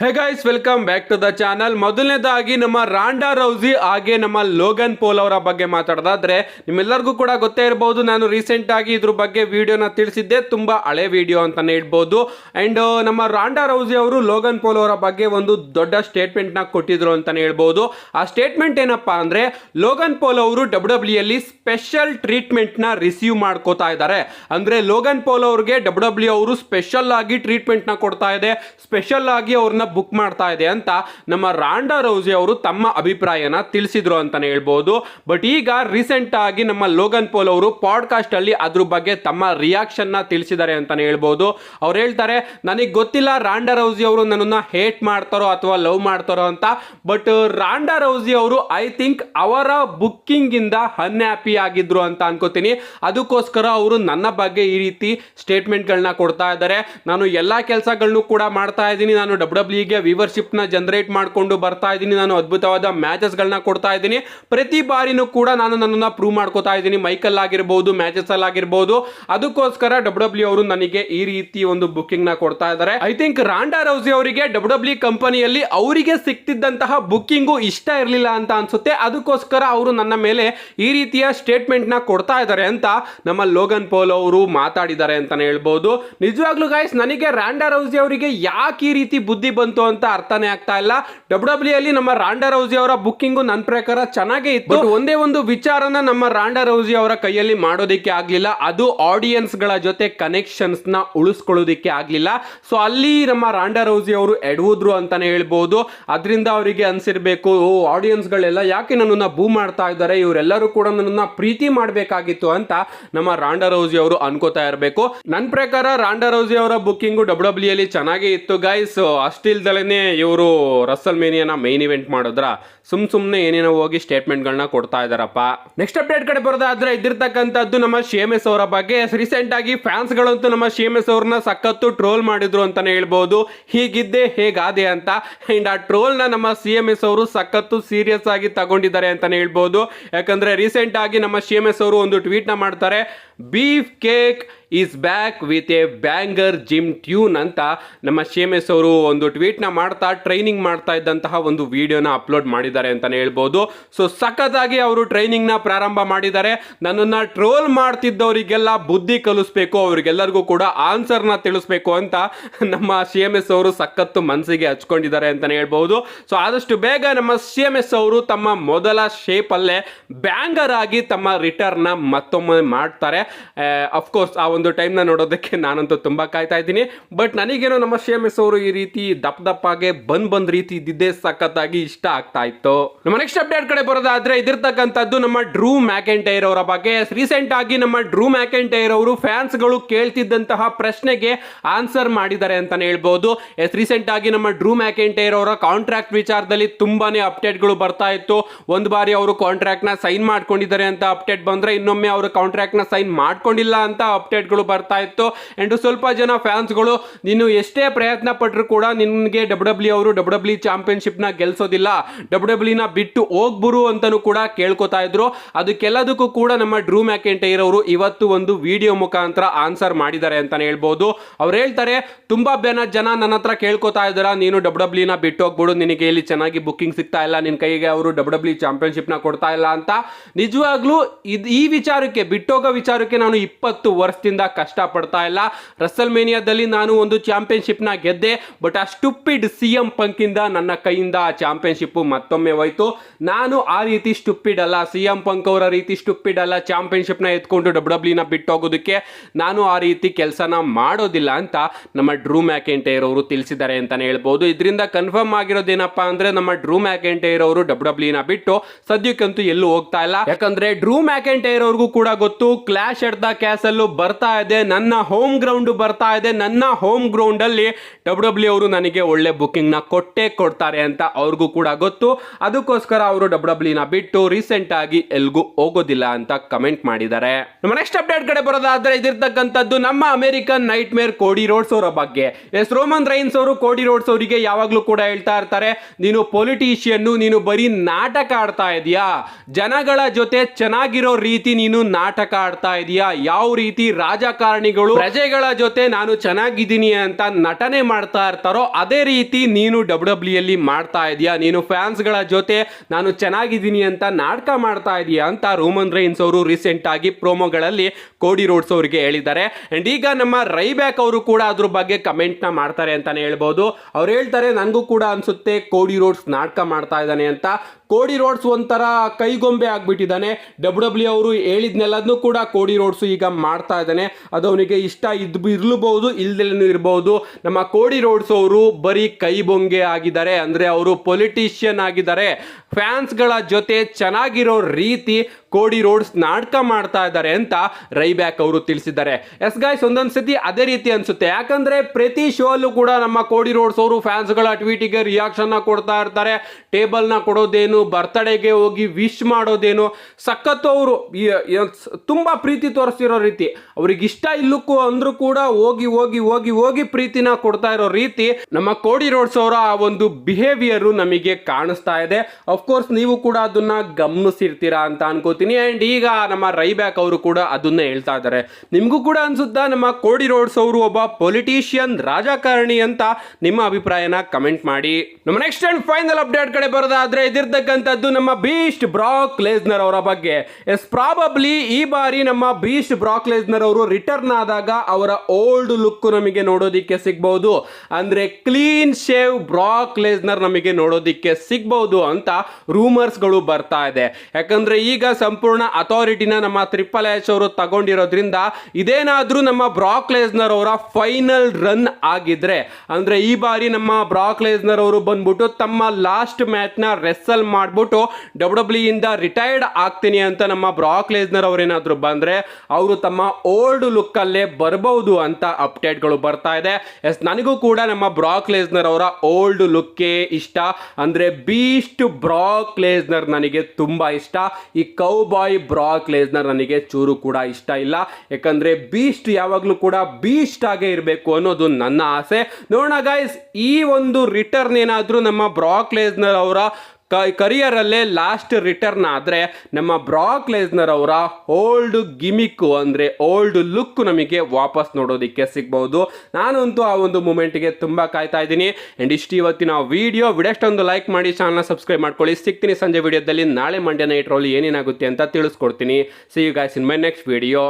Hey guys welcome back to the channel ಮೊದಲನೇದಾಗಿ ನಮ್ಮ Ronda ರೌಸಿ ಹಾಗೆ ನಮ್ಮ ಲೋಗನ್ ಪೋಲ್ ಅವರ ಬಗ್ಗೆ ಮಾತಾಡೋದಾದ್ರೆ, ನಿಮ್ಮೆಲ್ಲರಿಗೂ ಕೂಡ ಗೊತ್ತೇ ಇರಬಹುದು ನಾನು ರೀಸೆಂಟ್ ಆಗಿ ಇದ್ರ ಬಗ್ಗೆ ವಿಡಿಯೋನ ತಿಳಿಸಿದ್ದೆ. ತುಂಬಾ ಹಳೆ ವಿಡಿಯೋ ಅಂತಾನೆ ಇಡ್ಬೋದು. ಅಂಡ್ ನಮ್ಮ ರಾಂಡಾ ರೌಸಿ ಅವರು ಲೋಗನ್ ಪೋಲ್ ಅವರ ಬಗ್ಗೆ ಒಂದು ದೊಡ್ಡ ಸ್ಟೇಟ್ಮೆಂಟ್ನ ಕೊಟ್ಟಿದ್ರು ಅಂತಾನೆ ಹೇಳ್ಬೋದು. ಆ ಸ್ಟೇಟ್ಮೆಂಟ್ ಏನಪ್ಪಾ ಅಂದ್ರೆ ಲೋಗನ್ ಪೋಲ್ ಅವರು ಡಬ್ಲ್ಯೂ ಡಬ್ಲ್ಯೂ ಅಲ್ಲಿ ಸ್ಪೆಷಲ್ ಟ್ರೀಟ್ಮೆಂಟ್ನ ರಿಸೀವ್ ಮಾಡ್ಕೋತಾ ಇದ್ದಾರೆ. ಅಂದ್ರೆ ಲೋಗನ್ ಪೋಲ್ ಅವ್ರಿಗೆ ಡಬ್ಲ್ಯೂ ಡಬ್ಲ್ಯೂ ಅವರು ಸ್ಪೆಷಲ್ ಆಗಿ ಟ್ರೀಟ್ಮೆಂಟ್ನ ಕೊಡ್ತಾ ಇದೆ. ಸ್ಪೆಷಲ್ ಆಗಿ ಅವ್ರನ್ನ ಬುಕ್ ಮಾಡ್ತಾ ಇದೆ ಅಂತ ನಮ್ಮ ರಾಂಡಾ ರೌಜಿ ಅವರು ತಮ್ಮ ಅಭಿಪ್ರಾಯನ ತಿಳಿಸಿದ್ರು ಅಂತಾನೆ ಹೇಳ್ಬೋದು. ಬಟ್ ಈಗ ರೀಸೆಂಟ್ ಆಗಿ ನಮ್ಮ ಲೋಗನ್ ಪೋಲ್ ಅವರು ಪಾಡ್ಕಾಸ್ಟ್ ಅಲ್ಲಿ ಅದ್ರ ಬಗ್ಗೆ ತಮ್ಮ ರಿಯಾಕ್ಷನ್ನ ತಿಳಿಸಿದ್ದಾರೆ ಅಂತಾನೆ ಹೇಳ್ಬೋದು. ಅವ್ರು ಹೇಳ್ತಾರೆ, ನನಗೆ ಗೊತ್ತಿಲ್ಲ ರಾಂಡಾ ರೌಜಿ ಅವರು ನನ್ನನ್ನ ಹೇಟ್ ಮಾಡ್ತಾರೋ ಅಥವಾ ಲವ್ ಮಾಡ್ತಾರೋ ಅಂತ. ಬಟ್ ರಾಂಡಾ ರೌಜಿ ಅವರು ಐ ಥಿಂಕ್ ಅವರ ಬುಕ್ಕಿಂಗ್ ಇಂದ ಅನ್ಹ್ಯಾಪಿ ಆಗಿದ್ರು ಅಂತ ಅನ್ಕೋತೀನಿ. ಅದಕ್ಕೋಸ್ಕರ ಅವರು ನನ್ನ ಬಗ್ಗೆ ಈ ರೀತಿ ಸ್ಟೇಟ್ಮೆಂಟ್ಗಳನ್ನ ಕೊಡ್ತಾ ಇದ್ದಾರೆ. ನಾನು ಎಲ್ಲಾ ಕೆಲಸಗಳನ್ನು ಕೂಡ ಮಾಡ್ತಾ ಇದ್ದೀನಿ. ನಾನು ಡಬ್ಲ್ಯೂ ಡಬ್ಲ್ಯೂಗೆ ನ ಜನರೇಟ್ ಮಾಡಿಕೊಂಡು ಬರ್ತಾ ಇದ್ದೀನಿ. ನಾನು ಅದ್ಭುತವಾದ ಮ್ಯಾಚಸ್ಗಳನ್ನ ಕೊಡ್ತಾ ಇದ್ದೀನಿ. ಪ್ರತಿ ಬಾರಿನೂ ಕೂಡ ನಾನು ನನ್ನನ್ನು ಪ್ರೂವ್ ಮಾಡ್ಕೋತಾ ಇದ್ದೀನಿ. ಮೈಕಲ್ ಆಗಿರ್ಬೋದು ಮ್ಯಾಚಸ್ ಅಲ್ಲಿ ಆಗಿರ್ಬೋದು ಅದಕ್ಕೋಸ್ಕರ ಡಬ್ಲ್ಯೂ ಡಬ್ಲ್ಯೂ ಅವರು ನನಗೆ ಈ ರೀತಿ ಒಂದು ಬುಕ್ಕಿಂಗ್ನ ಕೊಡ್ತಾ ಇದ್ದಾರೆ. ಐ ಥಿಂಕ್ ರಾಂಡಾ ರೌಸಿ ಅವರಿಗೆ ಡಬ್ಲ್ಯೂ ಡಬ್ಲ್ಯೂ ಕಂಪನಿಯಲ್ಲಿ ಅವರಿಗೆ ಸಿಕ್ತಿದ್ದಂತಹ ಬುಕ್ಕಿಂಗು ಇಷ್ಟ ಇರಲಿಲ್ಲ ಅಂತ ಅನ್ಸುತ್ತೆ. ಅದಕ್ಕೋಸ್ಕರ ಅವರು ನನ್ನ ಮೇಲೆ ಈ ರೀತಿಯ ಸ್ಟೇಟ್ಮೆಂಟ್ನ ಕೊಡ್ತಾ ಇದ್ದಾರೆ ಅಂತ ನಮ್ಮ ಲೋಗನ್ ಪೋಲ್ ಅವರು ಮಾತಾಡಿದ್ದಾರೆ ಅಂತಾನೆ ಹೇಳ್ಬೋದು. ನಿಜವಾಗ್ಲೂ ಗಾಯ್ಸ್ ನನಗೆ ರಾಂಡಾ ರೌಸಿ ಅವರಿಗೆ ಯಾಕೆ ಈ ರೀತಿ ಬುದ್ಧಿ ಬಂತು ಅಂತ ಅರ್ಥನೇ ಆಗ್ತಾ ಇಲ್ಲ. ಡಬ್ಲ್ಯೂ ಡಬ್ಲ್ಯೂ ಅಲ್ಲಿ ನಮ್ಮ ರಾಂಡಾ ರೌಜಿ ಅವರ ಬುಕ್ಕಿಂಗು ನನ್ನ ಪ್ರಕಾರ ಚೆನ್ನಾಗೇ ಇತ್ತು. ಬಟ್ ಒಂದೇ ಒಂದು ವಿಚಾರನ ನಮ್ಮ ರಾಂಡಾ ರೌಜಿ ಅವರ ಕೈಯಲ್ಲಿ ಮಾಡೋದಿಕ್ಕೆ ಆಗ್ಲಿಲ್ಲ. ಅದು ಆಡಿಯನ್ಸ್ಗಳ ಜೊತೆ ಕನೆಕ್ಷನ್ಸ್ನ ಉಳಿಸ್ಕೊಳ್ಳೋದಿಕ್ಕೆ ಆಗ್ಲಿಲ್ಲ. ಸೊ ಅಲ್ಲಿ ನಮ್ಮ ರಾಂಡಾ ರೌಜಿ ಅವರು ಎಡವುದ್ರು ಅಂತಾನೆ ಹೇಳ್ಬೋದು. ಅದರಿಂದ ಅವರಿಗೆ ಅನ್ಸಿರ್ಬೇಕು ಆಡಿಯನ್ಸ್ ಗಳೆಲ್ಲ ಯಾಕೆ ನನ್ನನ್ನ ಬೂ ಮಾಡ್ತಾ ಇದ್ದಾರೆ? ಇವರೆಲ್ಲರೂ ಕೂಡ ನನ್ನನ್ನ ಪ್ರೀತಿ ಮಾಡಬೇಕಾಗಿತ್ತು ಅಂತ ನಮ್ಮ ರಾಂಡಾ ರೌಜಿ ಅವರು ಅನ್ಕೋತಾ ಇರಬೇಕು. ನನ್ನ ಪ್ರಕಾರ ರಾಂಡಾ ರೌಜಿ ಅವರ ಬುಕ್ಕಿಂಗು ಡಬ್ಲ್ಯೂ ಡಬ್ಲ್ಯೂ ಅಲ್ಲಿ ಚೆನ್ನಾಗೇ ಇತ್ತು ಗೈಸ್ ಅಷ್ಟಿಲ್ದಲೇ ಇವರು ರಸಲ್ ಮೇನಿಯನ ಮೈನ್ ಇವೆಂಟ್ ಮಾಡಿದ್ರ ಸುಮ್ ಸುಮ್ಮನೆ ಏನೇನೋ ಹೋಗಿ ಸ್ಟೇಟ್ಮೆಂಟ್ಗಳನ್ನ ಕೊಡ್ತಾ ಇದಾರಪ್ಪ. ನೆಕ್ಸ್ಟ್ ಅಪ್ಡೇಟ್ ಕಡೆ ಬರೋದಾದ್ರೆ ಇದ್ದಿರ್ತಕ್ಕಂಥದ್ದು ನಮ್ಮ ಎಸ್ ಅವರ ಬಗ್ಗೆ. ರೀಸೆಂಟ್ ಆಗಿ ಫ್ಯಾನ್ಸ್ ಗಳಂತೂ ನಮ್ಮ ಎಸ್ ಅವ್ರನ್ನ ಸಖತ್ತು ಟ್ರೋಲ್ ಮಾಡಿದ್ರು ಅಂತಾನೆ ಹೇಳ್ಬೋದು. ಹೀಗಿದ್ದೆ ಹೇಗಾದೆ ಅಂತ. ಅಂಡ್ ಆ ಟ್ರೋಲ್ನ ನಮ್ಮ ಸಿ ಎಂ ಎಸ್ ಅವರು ಸಖತ್ತು ಸೀರಿಯಸ್ ಆಗಿ ತಗೊಂಡಿದ್ದಾರೆ ಅಂತಾನೆ ಹೇಳ್ಬೋದು. ಯಾಕಂದ್ರೆ ರೀಸೆಂಟ್ ಆಗಿ ನಮ್ಮ ಸಿ ಎಂ ಎಸ್ ಅವರು ಒಂದು ಟ್ವೀಟ್ನ ಮಾಡ್ತಾರೆ. Beef cake is back with a banger gym tune ಅಂತ ನಮ್ಮ ಸಿ ಎಂ ಎಸ್ ಅವರು ಒಂದು ಟ್ವೀಟ್ನ ಮಾಡ್ತಾ ಟ್ರೈನಿಂಗ್ ಮಾಡ್ತಾ ಇದ್ದಂತಹ ಒಂದು ವಿಡಿಯೋನ ಅಪ್ಲೋಡ್ ಮಾಡಿದ್ದಾರೆ ಅಂತಲೇ ಹೇಳ್ಬೋದು. ಸೊ ಸಖತ್ತಾಗಿ ಅವರು ಟ್ರೈನಿಂಗ್ನ ಪ್ರಾರಂಭ ಮಾಡಿದ್ದಾರೆ. ನನ್ನನ್ನು ಟ್ರೋಲ್ ಮಾಡ್ತಿದ್ದವರಿಗೆಲ್ಲ ಬುದ್ಧಿ ಕಲಿಸ್ಬೇಕು, ಅವರಿಗೆಲ್ಲರಿಗೂ ಕೂಡ ಆನ್ಸರ್ನ ತಿಳಿಸ್ಬೇಕು ಅಂತ ನಮ್ಮ ಸಿ ಎಂ ಎಸ್ ಅವರು ಸಖತ್ತು ಮನಸ್ಸಿಗೆ ಹಚ್ಕೊಂಡಿದ್ದಾರೆ ಅಂತಲೇ ಹೇಳ್ಬೋದು. ಸೊ ಆದಷ್ಟು ಬೇಗ ನಮ್ಮ ಸಿ ಎಂ ಎಸ್ ಅವರು ತಮ್ಮ ಮೊದಲ ಶೇಪಲ್ಲೇ ಬ್ಯಾಂಗರ್ ಆಗಿ ತಮ್ಮ ರಿಟರ್ನ್ನ ಮತ್ತೊಮ್ಮೆ ಮಾಡ್ತಾರೆ. ಅಫ್ಕೋರ್ಸ್ ಆ ಒಂದು ಟೈಮ್ನ ನೋಡೋದಕ್ಕೆ ನಾನಂತೂ ತುಂಬ ಕಾಯ್ತಾ ಇದ್ದೀನಿ. ಬಟ್ ನನಗೇನೋ ನಮ್ಮ ಸಿ ಎಂ ಎಸ್ ಅವರು ಈ ರೀತಿ ದಪ್ಪ ದಪ್ಪಾಗೆ ಬಂದ್ ಬಂದ್ ರೀತಿ ಇದ್ದಿದ್ದೇ ಸಖತ್ತಾಗಿ ಇಷ್ಟ ಆಗ್ತಾ ಇತ್ತು. ನಮ್ಮ ನೆಕ್ಸ್ಟ್ ಅಪ್ಡೇಟ್ ಕಡೆ ಬರೋದಾದ್ರೆ ಇದಿರ್ತಕ್ಕಂಥದ್ದು ನಮ್ಮ ಡ್ರೂ ಮ್ಯಾಕೆಂಟೈರ್ ಅವರ ಬಗ್ಗೆ. ರೀಸೆಂಟ್ ಆಗಿ ನಮ್ಮ ಡ್ರೂ ಮ್ಯಾಕೆಂಟೈರ್ ಅವರು ಫ್ಯಾನ್ಸ್ಗಳು ಕೇಳ್ತಿದ್ದಂತಹ ಪ್ರಶ್ನೆಗೆ ಆನ್ಸರ್ ಮಾಡಿದ್ದಾರೆ ಅಂತಾನೆ ಹೇಳ್ಬೋದು. ಎಸ್ ರೀಸೆಂಟ್ ಆಗಿ ನಮ್ಮ ಡ್ರೂ ಮ್ಯಾಕೆಂಟೈರ್ ಅವರ ಕಾಂಟ್ರಾಕ್ಟ್ ವಿಚಾರದಲ್ಲಿ ತುಂಬಾನೇ ಅಪ್ಡೇಟ್ಗಳು ಬರ್ತಾ ಇತ್ತು. ಒಂದು ಬಾರಿ ಅವರು ಕಾಂಟ್ರಾಕ್ಟ್ನ ಸೈನ್ ಮಾಡ್ಕೊಂಡಿದ್ದಾರೆ ಅಂತ ಅಪ್ಡೇಟ್ ಬಂದ್ರೆ ಇನ್ನೊಮ್ಮೆ ಅವರು ಕಾಂಟ್ರಾಕ್ಟ್ನ ಸೈನ್ ಮಾಡ್ಕೊಂಡಿಲ್ಲ ಅಂತ ಅಪ್ಡೇಟ್ಗಳು ಬರ್ತಾ ಇತ್ತು. ಅಂಡ್ ಸ್ವಲ್ಪ ಜನ ಫ್ಯಾನ್ಸ್ಗಳು ನೀನು ಎಷ್ಟೇ ಪ್ರಯತ್ನ ಪಟ್ಟರು ಕೂಡ ನಿನಗೆ ಡಬ್ಲ್ಯೂ ಡಬ್ಲ್ಯೂ ಅವರು ಡಬ್ಲ್ಯೂ ಡಬ್ಲ್ಯೂ ಚಾಂಪಿಯನ್ಶಿಪ್ನ ಗೆಲ್ಸೋದಿಲ್ಲ. ಡಬ್ಲ್ಯೂ ಡಬ್ಲ್ಯೂನ ನ ಬಿಟ್ಟು ಹೋಗ್ಬರು ಅಂತಲೂ ಕೂಡ ಕೇಳ್ಕೊತಾ ಇದ್ರು. ಅದಕ್ಕೆಲ್ಲದಕ್ಕೂ ಕೂಡ ನಮ್ಮ ಡ್ರೂ ಮ್ಯಾಕೆಂಟೈರ್ ಅವರು ಇವತ್ತು ಒಂದು ವಿಡಿಯೋ ಮುಖಾಂತರ ಆನ್ಸರ್ ಮಾಡಿದ್ದಾರೆ ಅಂತಲೇ ಹೇಳ್ಬೋದು. ಅವ್ರು ಹೇಳ್ತಾರೆ, ತುಂಬ ಬೇನ ಜನ ನನ್ನ ಹತ್ರ ಕೇಳ್ಕೊತಾ ಇದ್ದಾರೆ? ನೀನು ಡಬ್ಲ್ಯೂ ಡಬ್ಲ್ಯೂನ ನ ಬಿಟ್ಟು ಹೋಗ್ಬಿಡು. ನಿನಗೆ ಇಲ್ಲಿ ಚೆನ್ನಾಗಿ ಬುಕ್ಕಿಂಗ್ ಸಿಗ್ತಾ ಇಲ್ಲ. ನಿನ್ನ ಕೈಗೆ ಅವರು ಡಬ್ಲ್ಯೂ ಡಬ್ಲ್ಯೂ ಚಾಂಪಿಯನ್ಶಿಪ್ನ ಕೊಡ್ತಾ ಇಲ್ಲ ಅಂತ. ನಿಜವಾಗ್ಲೂ ಇದು ಈ ವಿಚಾರಕ್ಕೆ, ಬಿಟ್ಟೋಗೋ ವಿಚಾರಕ್ಕೆ ನಾನು ಇಪ್ಪತ್ತು ವರ್ಷದಿಂದ ಕಷ್ಟಪಡ್ತಾ ಇಲ್ಲ. ರಸಲ್ ಮೇನಿಯಾದಲ್ಲಿ ನಾನು ಒಂದು ಚಾಂಪಿಯನ್ಶಿಪ್ನ ಗೆದ್ದೆ, ಬಟ್ ಆ ಸ್ಟುಪಿಡ್ ಸಿ ಎಂ ಪಂಕಿಂದ ನನ್ನ ಕೈಯಿಂದ ಆ ಚಾಂಪಿಯನ್ಶಿಪ್ ಮತ್ತೊಮ್ಮೆ ಹೋಯ್ತು. ನಾನು ಆ ರೀತಿ ಸ್ಟುಪಿಡ್ ಅಲ್ಲ ಸಿ ಎಂ ಪಂಕ್ ಅವರ ರೀತಿ ಸ್ಟುಪಿಡ್ ಅಲ್ಲ ಚಾಂಪಿಯನ್ಶಿಪ್ನ ಎತ್ಕೊಂಡು ಡಬ್ಲ್ಯೂ ನ ಬಿಟ್ಟೋಗೋದಕ್ಕೆ ನಾನು ಆ ರೀತಿ ಕೆಲಸನ ಮಾಡೋದಿಲ್ಲ ಅಂತ ನಮ್ಮ ಡ್ರೂ ಮ್ಯಾಕೆಂಟೈರ್ ಅವರು ತಿಳಿಸಿದ್ದಾರೆ ಅಂತಾನೆ ಹೇಳ್ಬೋದು. ಇದರಿಂದ ಕನ್ಫರ್ಮ್ ಆಗಿರೋದೇನಪ್ಪ ಅಂದ್ರೆ ನಮ್ಮ ಡ್ರೂ ಮ್ಯಾಕೆಂಟೈರ್ ಅವರು ಡಬ್ಲ್ಯೂ ಡಬ್ಲ್ಯೂ ನ ಬಿಟ್ಟು ಸದ್ಯಕ್ಕಂತೂ ಎಲ್ಲೂ ಹೋಗ್ತಾ ಇಲ್ಲ. ಯಾಕಂದ್ರೆ ಡ್ರೂ ಮ್ಯಾಕೆಂಟೈರ್ ಅವ್ರಿಗೂ ಕೂಡ ಗೊತ್ತು, ಕ್ಲಾಶ್ ಎಟ್ ದ ಕ್ಯಾಸಲ್ಲು ಬರ್ತಾ ಇದೆ. ನನ್ನ ಹೋಮ್ ಗ್ರೌಂಡ್ ಬರ್ತಾ ಇದೆ. ನನ್ನ ಹೋಮ್ ಗ್ರೌಂಡಲ್ಲಿ ಡಬ್ಲ್ಯೂ ಡಬ್ಲ್ಯೂ ಅವರು ನನಗೆ ಒಳ್ಳೆ ಬುಕ್ಕಿಂಗ್ನ ಕೊಟ್ಟೇ ಕೊಡ್ತಾರೆ ಅಂತ ಅವ್ರಿಗೂ ಕೂಡ ಗೊತ್ತು. ಅದಕ್ಕೋಸ್ಕರ ಅವರು ಡಬ್ಲ್ಯೂ ಡಬ್ಲ್ಯೂನ ಬಿಟ್ಟು ರೀಸೆಂಟ್ ಆಗಿ ಎಲ್ಗೂ ಹೋಗೋದಿಲ್ಲ ಅಂತ ಕಮೆಂಟ್ ಮಾಡಿದ್ದಾರೆ. ನಮ್ಮ ನೆಕ್ಸ್ಟ್ ಅಪ್ಡೇಟ್ ಕಡೆ ಬರೋದಾದ್ರೆ ಇದಿರ್ತಕ್ಕಂಥದ್ದು ನಮ್ಮ ಅಮೆರಿಕನ್ ನೈಟ್ ಮೇರ್ ಕೋಡಿ ರೋಡ್ಸ್ ಅವರ ಬಗ್ಗೆ. ಎಸ್, ರೋಮನ್ ರೈನ್ಸ್ ಅವರು ಕೋಡಿ ರೋಡ್ಸ್ ಅವರಿಗೆ ಯಾವಾಗಲೂ ಕೂಡ ಹೇಳ್ತಾ ಇರ್ತಾರೆ, ನೀನು ಪೊಲಿಟೀಷಿಯನ್ನು, ನೀನು ಬರೀ ನಾಟಕ ಆಡ್ತಾ ಇದೀಯಾ? ಜನಗಳ ಜೊತೆ ಚೆನ್ನಾಗಿರೋ ರೀತಿ ನೀನು ನಾಟಕ ಆಡ್ತಾ ಇದೀಯಾ? ಯಾವ ರೀತಿ ರಾಜಕಾರಣಿಗಳು ಪ್ರಜೆಗಳ ಜೊತೆ ನಾನು ಚೆನ್ನಾಗಿದ್ದೀನಿ ಅಂತ ನಟನೆ ಮಾಡ್ತಾ ಇರ್ತಾರೋ, ಅದೇ ರೀತಿ ನೀನು ಡಬ್ಲ್ಯೂ ಡಬ್ಲ್ಯೂ ಅಲ್ಲಿ ಮಾಡ್ತಾ ಇದೆಯಾ? ನೀನು ಫ್ಯಾನ್ಸ್ಗಳ ಜೊತೆ ನಾನು ಚೆನ್ನಾಗಿದ್ದೀನಿ ಅಂತ ನಾಟಕ ಮಾಡ್ತಾ ಇದೆಯಾ ಅಂತ ರೋಮನ್ ರೈನ್ಸ್ ಅವರು ರೀಸೆಂಟ್ ಆಗಿ ಪ್ರೋಮೋಗಳಲ್ಲಿ ಕೋಡಿ ರೋಡ್ಸ್ ಅವರಿಗೆ ಹೇಳಿದ್ದಾರೆ. ಅಂಡ್ ಈಗ ನಮ್ಮ ರೈಬ್ಯಾಕ್ ಅವರು ಕೂಡ ಅದ್ರ ಬಗ್ಗೆ ಕಮೆಂಟ್ನ ಮಾಡ್ತಾರೆ ಅಂತಾನೆ ಹೇಳ್ಬೋದು. ಅವ್ರು ಹೇಳ್ತಾರೆ ನನಗೂ ಕೂಡ ಅನ್ಸುತ್ತೆ ಕೋಡಿ ರೋಡ್ಸ್ ನಾಟಕ ಮಾಡ್ತಾ ಇದ್ದಾನೆ ಅಂತ. ಕೋಡಿ ರೋಡ್ಸ್ ಒಂಥರ ಕೈಗೊಂಬೆ ಆಗಿಬಿಟ್ಟಿದ್ದಾನೆ. ಡಬ್ಲ್ಯೂ ಡಬ್ಲ್ಯೂ ಅವರು ಹೇಳಿದ್ನೆಲ್ಲದನ್ನು ಕೂಡ ಕೋಡಿ ರೋಡ್ಸ್ ಈಗ ಮಾಡ್ತಾ ಇದ್ದಾನೆ. ಅದು ಅವನಿಗೆ ಇಷ್ಟ ಇದ್ ಇರ್ಲಬಹುದು ಇಲ್ದಲೂ ಇರಬಹುದು ನಮ್ಮ ಕೋಡಿ ರೋಡ್ಸ್ ಅವರು ಬರೀ ಕೈಬೊಂಗೆ ಆಗಿದ್ದಾರೆ. ಅಂದರೆ ಅವರು ಪೊಲಿಟಿಷಿಯನ್ ಆಗಿದ್ದಾರೆ. ಫ್ಯಾನ್ಸ್ಗಳ ಜೊತೆ ಚೆನ್ನಾಗಿರೋ ರೀತಿ ಕೋಡಿ ರೋಡ್ಸ್ ನಾಟಕ ಮಾಡ್ತಾ ಇದ್ದಾರೆ ಅಂತ ರೈಬ್ಯಾಕ್ ಅವರು ತಿಳಿಸಿದ್ದಾರೆ. ಎಸ್ ಗಾಯ್ಸ್ ಒಂದೊಂದು ಸತಿ ಅದೇ ರೀತಿ ಅನ್ಸುತ್ತೆ. ಯಾಕಂದ್ರೆ ಪ್ರತಿ ಶೋ ಅಲ್ಲೂ ಕೂಡ ನಮ್ಮ ಕೋಡಿ ರೋಡ್ಸ್ ಅವರು ಫ್ಯಾನ್ಸ್ಗಳ ಟ್ವೀಟಿಗೆ ರಿಯಾಕ್ಷನ್ ಕೊಡ್ತಾ ಇರ್ತಾರೆ. ಟೇಬಲ್ನ ಕೊಡೋದೇನು, ಬರ್ತ್ಡೇಗೆ ಹೋಗಿ ವಿಶ್ ಮಾಡೋದೇನು, ಸಖತ್ತು ಅವರು ತುಂಬಾ ಪ್ರೀತಿ ತೋರಿಸ್ತಿರೋ ರೀತಿ. ಅವ್ರಿಗೆ ಇಷ್ಟ ಇಲ್ಲಕ್ಕೂ ಅಂದ್ರೂ ಕೂಡ ಹೋಗಿ ಹೋಗಿ ಹೋಗಿ ಹೋಗಿ ಪ್ರೀತಿನ ಕೊಡ್ತಾ ಇರೋ ರೀತಿ ನಮ್ಮ ಕೋಡಿ ರೋಡ್ಸ್ ಅವರ ಆ ಒಂದು ಬಿಹೇವಿಯರ್ ನಮಗೆ ಕಾಣಿಸ್ತಾ ಇದೆ. ಅಫ್ಕೋರ್ಸ್ ನೀವು ಕೂಡ ಅದನ್ನ ಗಮನಿಸಿರ್ತೀರಾ ಅಂತ ಅನ್ಕೋತೀನಿ. ಅಂಡ್ ಈಗ ನಮ್ಮ ರೈಬ್ಯಾಕ್ ಅವರು ಕೂಡ ಅದನ್ನ ಹೇಳ್ತಾ ಇದ್ದಾರೆ. ನಿಮಗೂ ಕೂಡ ಅನ್ಸುತ್ತಾ ನಮ್ಮ ಕೋಡಿ ರೋಡ್ಸ್ ಅವರು ಒಬ್ಬ ಪೊಲಿಟಿಷಿಯನ್ ರಾಜಕಾರಣಿ ಅಂತ ನಿಮ್ಮ ಅಭಿಪ್ರಾಯನ ಕಮೆಂಟ್ ಮಾಡಿ. ನಮ್ಮ ನೆಕ್ಸ್ಟ್ ಅಂಡ್ ಫೈನಲ್ ಅಪ್ಡೇಟ್ ಕಡೆ ಬರೋದಾದ್ರೆ ಇದಿರ್ತಕ್ಕಂಥದ್ದು ನಮ್ಮ ಬೀಸ್ಟ್ ಬ್ರಾಕ್ ಲೇಸ್ನರ್ ಅವರ ಬಗ್ಗೆ. ಎಸ್ ಪ್ರಾಬಬ್ಲಿ ಈ ಬಾರಿ ನಮ್ಮ ಬೀಸ್ಟ್ ಬ್ರಾಕ್ ಲೇಸ್ನರ್ ಅವರು ರಿಟರ್ನ್ ಆದಾಗ ಅವರ ಓಲ್ಡ್ ಲುಕ್ ನಮಗೆ ನೋಡೋದಿಕ್ಕೆ ಸಿಗ್ಬಹುದು ಅಂದ್ರೆ ಕ್ಲೀನ್ ಶೇವ್ ಬ್ರಾಕ್ ಲೇಸ್ನರ್ ನಮಗೆ ನೋಡೋದಿಕ್ಕೆ ಸಿಗ್ಬಹುದು ಅಂತ ರೂಮರ್ಸ್ಗಳು ಬರ್ತಾ ಇದೆ. ಯಾಕಂದ್ರೆ ಈಗ ಸಂಪೂರ್ಣ ಅಥಾರಿಟಿನ ನಮ್ಮ ತ್ರಿಪಲ್ ಎಚ್ ಅವರು ತಗೊಂಡಿರೋದ್ರಿಂದ ಇದೇನಾದರೂ ನಮ್ಮ ಬ್ರಾಕ್ ಲೇಸ್ನರ್ ಅವರ ಫೈನಲ್ ರನ್ ಆಗಿದ್ರೆ, ಅಂದ್ರೆ ಈ ಬಾರಿ ನಮ್ಮ ಬ್ರಾಕ್ ಲೇಸ್ನರ್ ಅವರು ಬಂದ್ಬಿಟ್ಟು ತಮ್ಮ ಲಾಸ್ಟ್ ಮ್ಯಾಚ್ನ ರೆಸಲ್ ಮಾಡ್ಬಿಟ್ಟು ಡಬ್ಲ್ಯೂ ಇಂದ ರಿಟೈರ್ಡ್ ಆಗ್ತೀನಿ ಅಂತ ನಮ್ಮ ಬ್ರಾಕ್ ಲೇಸ್ನರ್ ಅವರೇನಾದರೂ ಬಂದ್ರೆ, ಅವರು ತಮ್ಮ ಓಲ್ಡ್ ಲುಕ್ ಅಲ್ಲೇ ಬರಬಹುದು ಅಂತ ಅಪ್ಡೇಟ್ಗಳು ಬರ್ತಾ ಇದೆ. ಎಸ್ ನನಗೂ ಕೂಡ ನಮ್ಮ ಬ್ರಾಕ್ ಲೇಸ್ನರ್ ಅವರ ಓಲ್ಡ್ ಲುಕ್ಕೇ ಇಷ್ಟ. ಅಂದ್ರೆ ಬೀಸ್ಟ್ ಬ್ರಾಕ್ ಲೇಸ್ನರ್ ನನಗೆ ತುಂಬಾ ಇಷ್ಟ. ಈ ಕೌ ಬಾಯ್ ಬ್ರಾಕ್ ಲೇಸ್ನರ್ ನನಗೆ ಚೂರು ಕೂಡ ಇಷ್ಟ ಇಲ್ಲ. ಯಾಕಂದ್ರೆ ಬೀಸ್ಟ್ ಯಾವಾಗಲೂ ಕೂಡ ಬೀಸ್ಟ್ ಆಗೇ ಇರಬೇಕು ಅನ್ನೋದು ನನ್ನ ಆಸೆ. ನೋಡೋಣ ಗೈಸ್ ಈ ಒಂದು ರಿಟರ್ನ್ ಏನಾದರೂ ನಮ್ಮ ಬ್ರಾಕ್ ಲೇಸ್ನರ್ ಅವರ ಕರಿಯರಲ್ಲೇ ಲಾಸ್ಟ್ ರಿಟರ್ನ್ ಆದರೆ ನಮ್ಮ ಬ್ರಾಕ್ ಲೇಸ್ನರ್ ಅವರ ಓಲ್ಡ್ ಗಿಮಿಕ್ಕು ಅಂದರೆ ಓಲ್ಡ್ ಲುಕ್ ನಮಗೆ ವಾಪಸ್ ನೋಡೋದಕ್ಕೆ ಸಿಗ್ಬೋದು ನಾನಂತೂ ಆ ಒಂದು ಮೂಮೆಂಟ್ಗೆ ತುಂಬ ಕಾಯ್ತಾ ಇದ್ದೀನಿ. ಆ್ಯಂಡ್ ಇಷ್ಟು ಇವತ್ತಿನ ವಿಡಿಯೋ ವಿಡಿಯೋಷ್ಟೊಂದು ಲೈಕ್ ಮಾಡಿ ಚಾನಲ್ನ ಸಬ್ಸ್ಕ್ರೈಬ್ ಮಾಡ್ಕೊಳ್ಳಿ. ಸಿಗ್ತೀನಿ ಸಂಜೆ ವಿಡಿಯೋದಲ್ಲಿ ನಾಳೆ ಮಂಡ್ಯ ನೈಟ್ ರೋಲ್ ಏನೇನಾಗುತ್ತೆ ಅಂತ ತಿಳಿಸ್ಕೊಡ್ತೀನಿ. See you guys in my next video